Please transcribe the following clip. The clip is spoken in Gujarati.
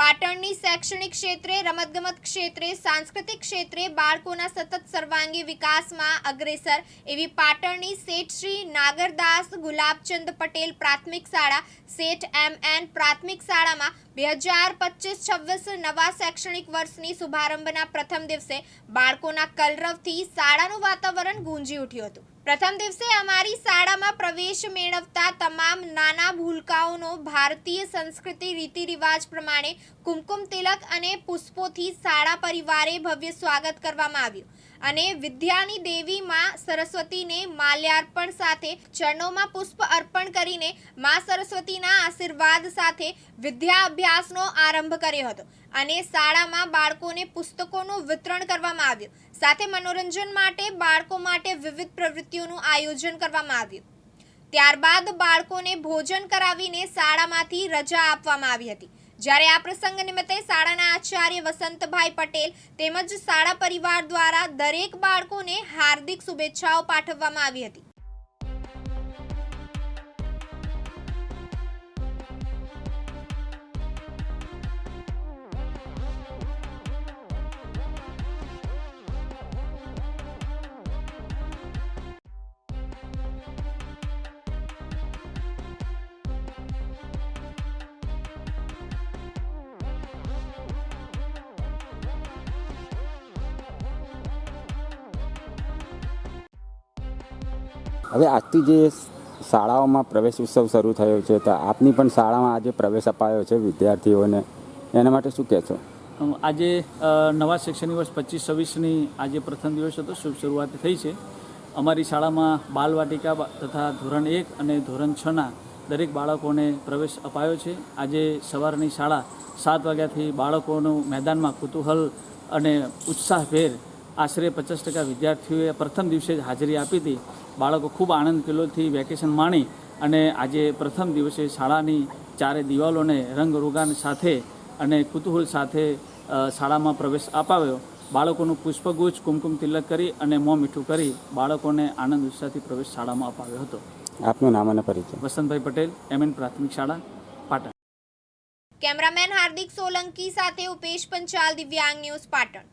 પાટણની શૈક્ષણિક ક્ષેત્રે, રમતગમત ક્ષેત્રે, સાંસ્કૃતિક ક્ષેત્રે બાળકોના સતત સર્વાંગી વિકાસમાં અગ્રેસર એવી પાટણની શેઠ શ્રી નાગરદાસ ગુલાબચંદ પટેલ પ્રાથમિક શાળા, શેઠ એમ એન પ્રાથમિક શાળામાં બે હજાર પચીસ છવ્વીસ નવા શૈક્ષણિક વર્ષની શુભારંભના પ્રથમ દિવસે બાળકોના કલરવથી શાળાનું વાતાવરણ ગુંજી ઉઠ્યું હતું. પ્રથમ દિવસે અમારી શાળામાં પ્રવેશ મેળવતા તમામ નાના ભૂલકાઓનો ભારતીય સંસ્કૃતિ રીતિ રિવાજ પ્રમાણે કુમકુમ તિલક અને પુષ્પોથી શાળા પરિવારે ભવ્ય સ્વાગત કરવામાં આવ્યું. અને વિદ્યાની દેવી માં સરસ્વતીને માલ્યાર્પણ સાથે ચરણોમાં પુષ્પ અર્પણ કરીને માં સરસ્વતીના આશીર્વાદ સાથે વિદ્યા અભ્યાસનો આરંભ કર્યો હતો. અને શાળામાં બાળકોને પુસ્તકોનું વિતરણ કરવામાં આવ્યું. સાથે મનોરંજન માટે, બાળકો માટે વિવિધ પ્રવૃત્તિઓનું આયોજન કરવામાં આવ્યું. ત્યારબાદ બાળકોને ભોજન કરાવીને શાળામાંથી રજા આપવામાં આવી હતી. જ્યારે આ પ્રસંગ નિમિત્તે શાળાના આચાર્ય વસંતભાઈ પટેલ તેમજ શાળા પરિવાર દ્વારા દરેક બાળકોને હાર્દિક શુભેચ્છાઓ પાઠવવામાં આવી હતી. હવે આજથી જે શાળાઓમાં પ્રવેશ ઉત્સવ શરૂ થયો છે, તો આપની પણ શાળામાં આજે પ્રવેશ અપાયો છે વિદ્યાર્થીઓને. એના માટે શું કહેશો? આજે નવા શૈક્ષણિક વર્ષ પચીસ છવ્વીસની આજે પ્રથમ દિવસ હતો, શુભ શરૂઆત થઈ છે. અમારી શાળામાં બાલવાટિકા તથા ધોરણ એક અને ધોરણ છના દરેક બાળકોને પ્રવેશ અપાયો છે. આજે સવારની શાળા સાત વાગ્યાથી બાળકોનું મેદાનમાં કુતૂહલ અને ઉત્સાહભેર આશરે પચાસ ટકા વિદ્યાર્થીઓએ પ્રથમ દિવસે જ હાજરી આપી હતી. બાળકો ખૂબ આનંદ કિલ્લોથી વેકેશન માણી અને આજે પ્રથમ દિવસે શાળાની ચારે દિવાલોને રંગ રોગાન સાથે અને કુતૂહલ સાથે શાળામાં પ્રવેશ અપાવ્યો. બાળકોનું પુષ્પગુચ્છ કુમકુમ તિલક કરી અને મોં મીઠું કરી બાળકોને આનંદ ઉત્સાહથી પ્રવેશ શાળામાં અપાવ્યો હતો. આપનું નામ અને પરિચય? વસંતભાઈ પટેલ એમએન પ્રાથમિક શાળા પાટણ. કેમેરામેન હાર્દિક સોલંકી સાથે ઉપેશ પંચાલ દિવ્યાંગ ન્યૂઝ પાટણ.